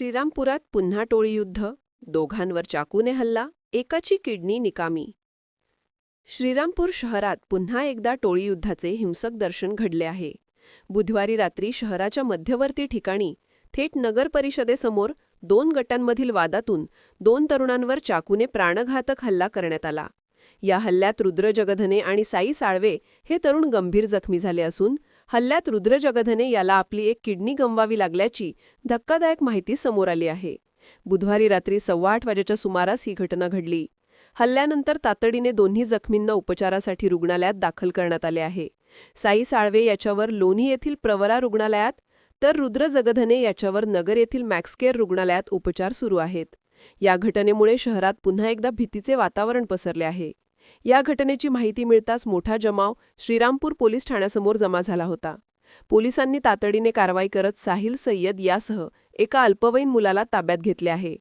श्रीरामपुरात पुन्हा टोळीयुद्ध दोघांवर चाकूने हल्ला एकाची किडनी निकामी. श्रीरामपूर शहरात पुन्हा एकदा टोळीयुद्धाचे हिंसक दर्शन घडले आहे. बुधवारी रात्री शहराच्या मध्यवर्ती ठिकाणी थेट नगर परिषदेसमोर दोन गटांमधील वादातून दोन तरुणांवर चाकूने प्राणघातक हल्ला करण्यात आला. या हल्ल्यात रुद्र जगधने आणि साई साळवे हे तरुण गंभीर जखमी झाले असून हल्ल्यात रुद्र जगधने याला आपली एक किडनी गमवावी लागल्याची धक्कादायक माहिती समोर आली आहे. बुधवारी रात्री सव्वा आठ वाजेच्या सुमारास ही घटना घडली. हल्ल्यानंतर तातडीने दोन्ही जखमींना उपचारासाठी रुग्णालयात दाखल करण्यात आले आहे. साई साळवे याच्यावर लोणी येथील प्रवरा रुग्णालयात तर रुद्र जगधने याच्यावर नगर येथील मॅक्सकेअर रुग्णालयात उपचार सुरू आहेत. या घटनेमुळे शहरात पुन्हा एकदा भीतीचे वातावरण पसरले आहे. या घटनेची माहिती मिळताच मोठा जमाव श्रीरामपूर पोलीस ठाण्यासमोर जमा झाला होता. पोलिसांनी तातडीने कारवाई करत साहिल सय्यद यासह एका अल्पवयीन मुलाला ताब्यात घेतले आहे.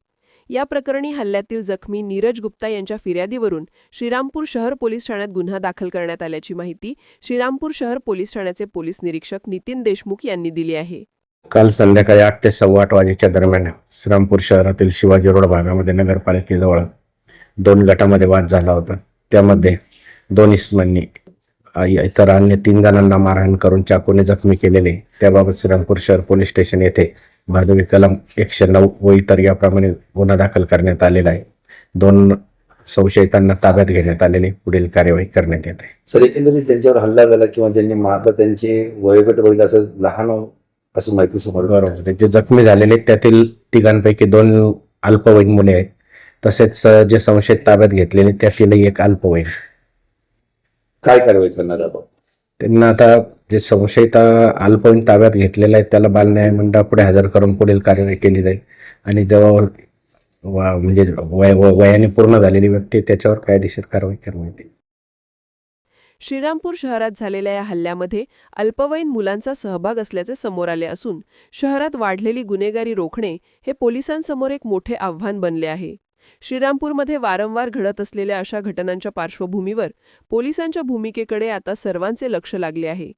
या प्रकरणी हल्ल्यातील जखमी नीरज गुप्ता यांच्या फिर्यादीवरून श्रीरामपूर शहर पोलीस ठाण्यात गुन्हा दाखल करण्यात आल्याची माहिती श्रीरामपूर शहर पोलीस ठाण्याचे पोलीस निरीक्षक नितीन देशमुख यांनी दिली आहे. काल संध्याकाळी आठ ते सव्वा आठ वाजेच्या दरम्यान श्रीरामपूर शहरातील शिवाजी रोड भागामध्ये नगरपालिकेजवळ दोन गटामध्ये वाद झाला होता. त्यामध्ये दोन इस्मांनी इतर अन्य तीन जणांना मारहाण करून चाकूने जखमी केलेले. त्याबाबत श्रीरामपूर शहर पोलीस स्टेशन येथे भादवी कलम एकशे नऊ व इतर याप्रमाणे गुन्हा दाखल करण्यात आलेला आहे. दोन संशयितांना ताब्यात घेण्यात आलेले पुढील कार्यवाही करण्यात येत. आहे सर एकंदरीत त्यांच्यावर हल्ला झाला किंवा ज्यांनी मारलं त्यांचे वयोगट बघितलं असं लहान असं माहिती समोर बरोबर. जे जखमी झालेले त्यातील तिघांपैकी दोन अल्पवयीन मुले आहेत. तसेच जे संशयित ताब्यात घेतलेले त्यातीलही एक अल्पवयीन काय कारवाई करणार आपण? त्यांना आता जे संशयित अल्पवयीन ताब्यात घेतलेलं आहे त्याला बालन्याय मंडळापुढे हजर करून पुढील कार्यवाही केली जाईल. आणि जेव्हा वा- म्हणजे वय वय- वयाने पूर्ण झालेली व्यक्ती त्याच्यावर कायदेशीर कारवाई करण्यात येईल. श्रीरामपूर शहरात झालेल्या या हल्ल्यामध्ये अल्पवयीन मुलांचा सहभाग असल्याचे समोर आले असून शहरात वाढलेली गुन्हेगारी रोखणे हे पोलिसांसमोर एक मोठे आव्हान बनले आहे. श्रीरामपूरमध्ये वारंवार घडत असलेल्या अशा घटनांच्या पार्श्वभूमीवर पोलिसांच्या भूमिकेकडे आता सर्वांचे लक्ष लागले आहे.